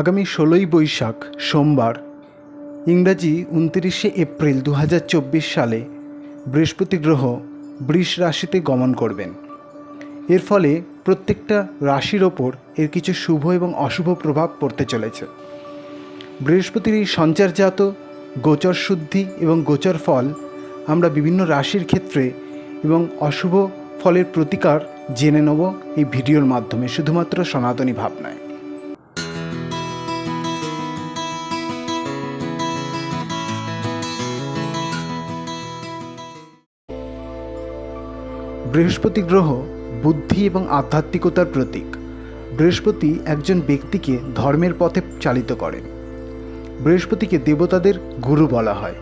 আগামী ষোলোই বৈশাখ, সোমবার। ইংরাজি উনতিরিশে এপ্রিল দু হাজার চব্বিশ সালে বৃহস্পতি গ্রহ বৃষ রাশিতে গমন করবেন। এর ফলে প্রত্যেকটা রাশির ওপর এর কিছু শুভ এবং অশুভ প্রভাব পড়তে চলেছে। বৃহস্পতির এই সঞ্চারজাত, গোচর শুদ্ধি এবং গোচর ফল আমরা বিভিন্ন রাশির ক্ষেত্রে এবং অশুভ ফলের প্রতিকার জেনে নেব এই ভিডিওর মাধ্যমে, শুধুমাত্র সনাতনী ভাবনায়। বৃহস্পতি গ্রহ বুদ্ধি এবং আধ্যাত্মিকতার প্রতীক। বৃহস্পতি একজন ব্যক্তিকে ধর্মের পথে চালিত করেন। বৃহস্পতিকে দেবতাদের গুরু বলা হয়।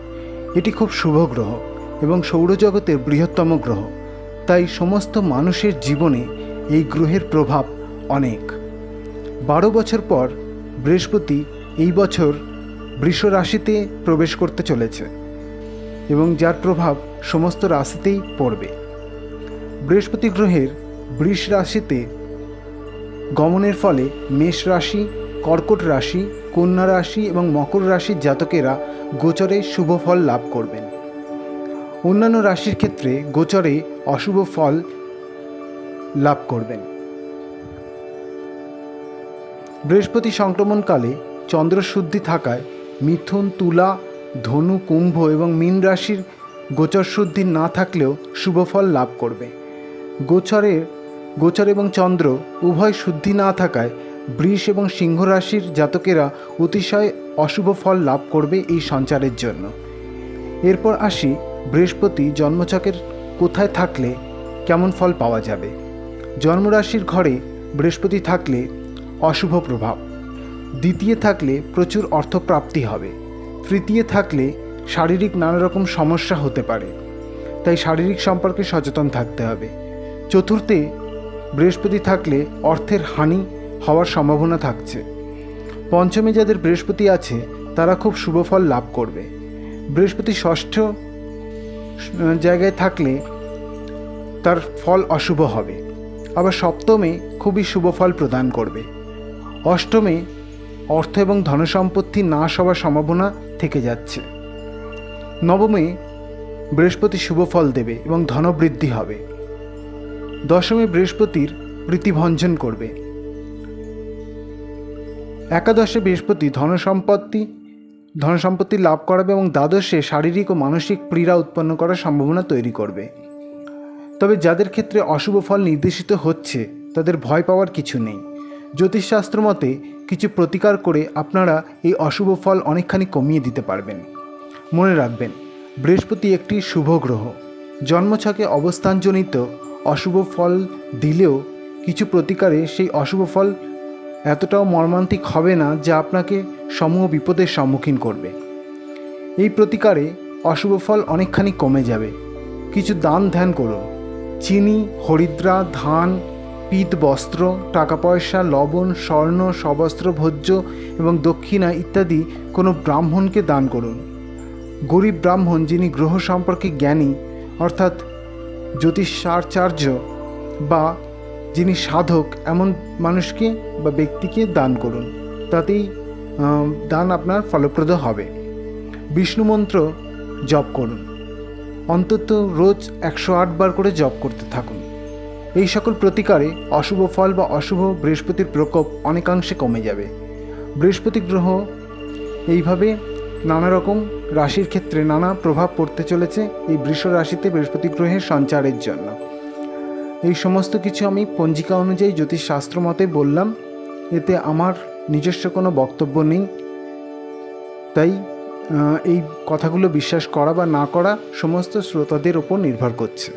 এটি খুব শুভ গ্রহ এবং সৌরজগতের বৃহত্তম গ্রহ। তাই সমস্ত মানুষের জীবনে এই গ্রহের প্রভাব অনেক। বারো বছর পর বৃহস্পতি এই বছর বৃষ রাশিতে প্রবেশ করতে চলেছে এবং যার প্রভাব সমস্ত রাশিতেই পড়বে। বৃহস্পতি গ্রহের বৃষ রাশিতে গমনের ফলে মেষ রাশি, কর্কট রাশি, কন্যা রাশি এবং মকর রাশির জাতকেরা গোচরে শুভ ফল লাভ করবেন। অন্যান্য রাশির ক্ষেত্রে গোচরে অশুভ ফল লাভ করবেন। বৃহস্পতি সংক্রমণকালে চন্দ্রশুদ্ধি থাকায় মিথুন, তুলা, ধনু, কুম্ভ এবং মীন রাশির গোচর শুদ্ধি না থাকলেও শুভ ফল লাভ করবে। গোচরে, গোচর এবং চন্দ্র উভয় শুদ্ধি না থাকায় বৃষ এবং সিংহ রাশির জাতকেরা অতিশয় অশুভ ফল লাভ করবে এই সঞ্চারের জন্য। এরপর আসি, বৃহস্পতি জন্মচকের কোথায় থাকলে কেমন ফল পাওয়া যাবে? জন্মরাশির ঘরে বৃহস্পতি থাকলে অশুভ প্রভাব। দ্বিতীয় থাকলে প্রচুর অর্থপ্রাপ্তি হবে। তৃতীয় থাকলে শারীরিক নানা রকম সমস্যা হতে পারে। তাই শারীরিক সম্পর্কে সচেতন থাকতে হবে। চতুর্থে, বৃহস্পতি থাকলে অর্থের হানি হওয়ার সম্ভাবনা থাকছে। পঞ্চমে যাদের বৃহস্পতি আছে, তারা খুব শুভ ফল লাভ করবে। বৃহস্পতি ষষ্ঠ জায়গায় থাকলে তার ফল অশুভ হবে। আবার সপ্তমে খুবই শুভ ফল প্রদান করবে। অষ্টমে অর্থ এবং ধনসম্পত্তি নাশ হওয়ার সম্ভাবনা থেকে যাচ্ছে। নবমে বৃহস্পতি শুভ ফল দেবে এবং ধনবৃদ্ধি হবে। দশমে বৃহস্পতির প্রীতিভঞ্জন করবে। একাদশে বৃহস্পতি ধনসম্পত্তি ধনসম্পত্তি লাভ করাবে এবং দ্বাদশে শারীরিক ও মানসিক পীড়া উৎপন্ন করার সম্ভাবনা তৈরি করবে। তবে যাদের ক্ষেত্রে অশুভ ফল নির্দেশিত হচ্ছে, তাদের ভয় পাওয়ার কিছু নেই। জ্যোতিষশাস্ত্র মতে কিছু প্রতিকার করে আপনারা এই অশুভ ফল অনেকখানি কমিয়ে দিতে পারবেন। মনে রাখবেন, বৃহস্পতি একটি শুভ গ্রহ। জন্মছকে অবস্থানজনিত অশুভ ফল দিলেও কিছু প্রতিকারে সেই অশুভ ফল এতটাও মর্মান্তিক হবে না যা আপনাকে সমূহ বিপদের সম্মুখীন করবে। এই প্রতিকারে অশুভ ফল অনেকখানি কমে যাবে। কিছু দান ধ্যান করুন। চিনি, হরিদ্রা, ধান, পিত বস্ত্র টাকা পয়সা লবণ, স্বর্ণ, সবস্ত্র, ভোজ্য এবং দক্ষিণা ইত্যাদি কোনো ব্রাহ্মণকে দান করুন। গরিব ব্রাহ্মণ যিনি গ্রহ সম্পর্কে জ্ঞানী, অর্থাৎ জ্যোতিষাচার্য বা যিনি সাধক, এমন মানুষকে বা ব্যক্তিকে দান করুন। তাতেই দান আপনার ফলপ্রদ হবে। বিষ্ণু মন্ত্র জপ করুন। অন্তত রোজ একশো আট বার করে জপ করতে থাকুন। এই সকল প্রতিকারে অশুভ ফল বা অশুভ বৃহস্পতির প্রকোপ অনেকাংশে কমে যাবে। বৃহস্পতি গ্রহ এইভাবে নানা রকম রাশির ক্ষেত্রে নানা প্রভাব পড়তে চলেছে এই বৃষ রাশিতে বৃহস্পতি গ্রহের সঞ্চারের জন্য। এই সমস্ত কিছু আমি পঞ্জিকা অনুযায়ী জ্যোতিষশাস্ত্র মতে বললাম। এতে আমার নিজস্ব কোনো বক্তব্য নেই। তাই এই কথাগুলো বিশ্বাস করা বা না করা সমস্ত শ্রোতাদের ওপর নির্ভর করছে।